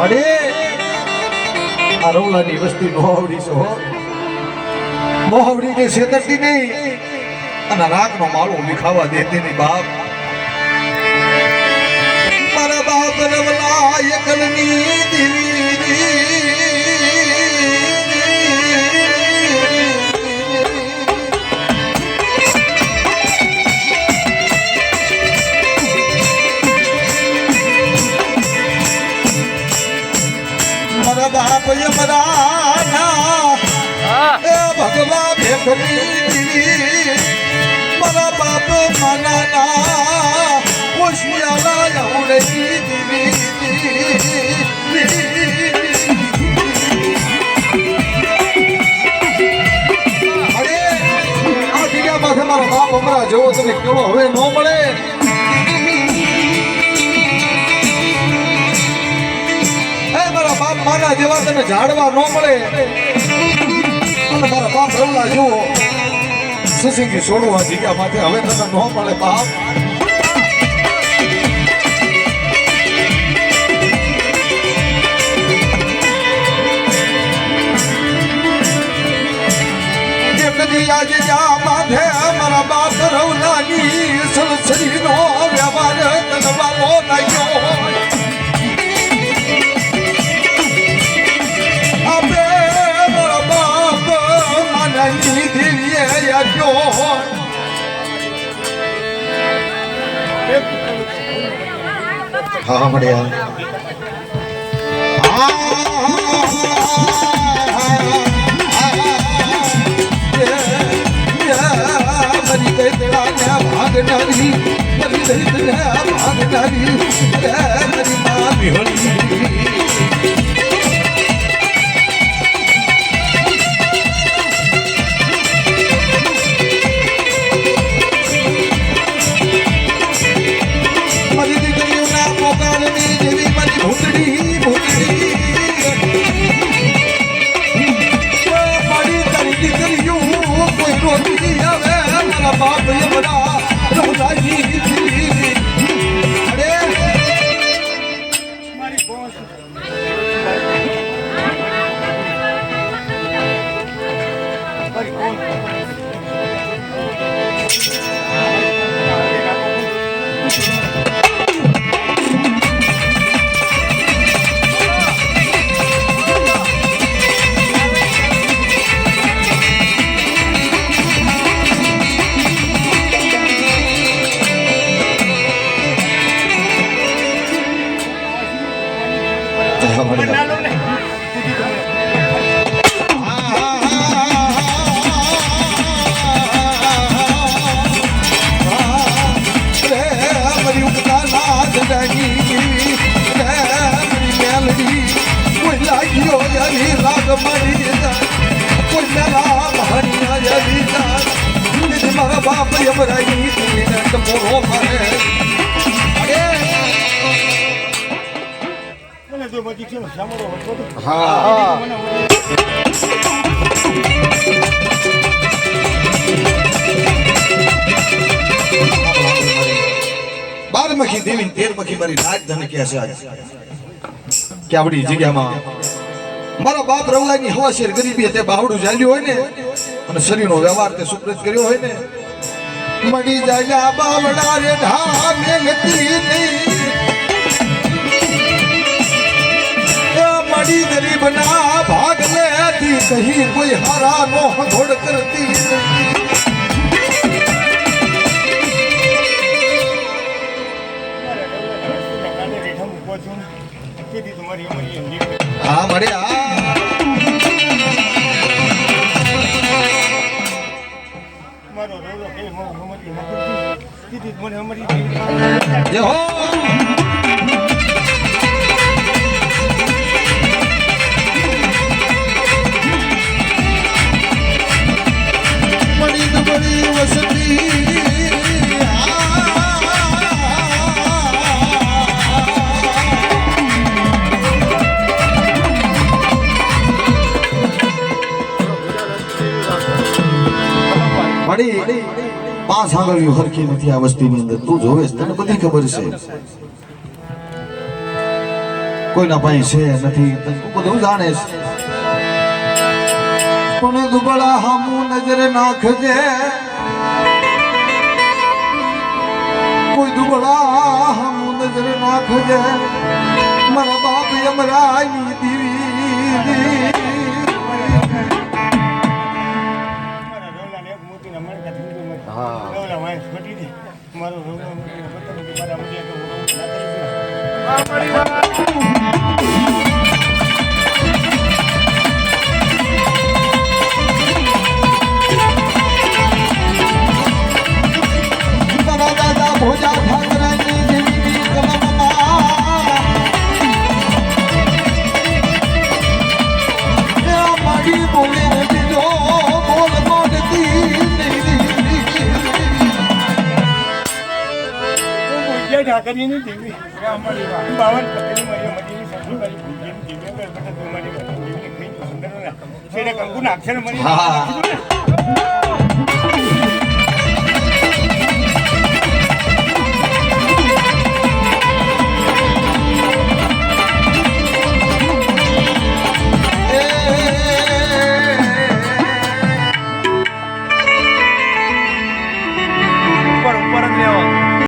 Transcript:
અરે આ વસ્તી મોહવડી છે મોહવડી કે છેતરતી નહીં અને રાતનો માળો વિખાવા દેતી નહીં બાપ. ભગવા ભેખની મારા બાપ માનાના હોશિયારા યવડની દીવી અરે, આ જગ્યા પાસે મારો બાપ હમણાં જેવો તમે કેવો હવે ન મળે. મારા બાપ માના જેવા તમે ઝાડવા ન મળે. અને મારા બાપ રવલા જુઓ. સુસિંગી છોડવા જગ્યા માથે હવે તને ન મળે બાપ. આજે જા માથે મારા બાપ રવલાની સલસરીનો વ્યવહાર તનવાલો લાગ્યો. આપ્યો હા મળ્યા ભાગનારી ભાગનારી મરી મા વિહળી પોકારની જેવી મારી ભૂતડી ભૂતડી. મારી તારી દીકરીઓ, કોઈ રોતી આવે મારા બાપ એ બધા રોલાઈ દીધી અરે જા મારા બાપ યમરાઈ તીને ટમોરો મારે મને છે ને સાંભળો હતો હા મને બારમખી દેવી તેરમખી મારી રાજધાની કે છે કે આપણી જગ્યામાં મારા બાપ રવલાની હવા શેર ગરીબી તે બાવડું ચાલ્યું હોય ને, અને શરીરનો વ્યવહાર તે સુપ્રત કર્યો હોય ને, મળી જાય બાવડા રે ઢા મેલતી નહીં. એ ગરીબ ના ભાગ લેતી કહી કોઈ હારા નો હથોડ કરતી. નહીં મારા ડગલા રસ્તે કાને રેઠા મૂકવા છું મળી પાંચ આંગળીઓ હરખી નથી આ વસ્તીની અંદર. તું જોવે તને બધી ખબર છે. કોઈના પાસે છે નથી. તું બધું જાણે છે. દુબળા હામું નજરે નાખજે. દુબળા હામું નજરે નાખજે મારા બાપ યમરાયની દીવી મારા રોલાને મારા. હા. રોલો જય ઠાકરીની દેવી બાવન પટેલ મારી મટીની સાસુ મારી પૂજ્યની દેવી અગર બધા તું મારી દેવીને કઈ સુંદર છેડે કંકુના અક્ષર મળી.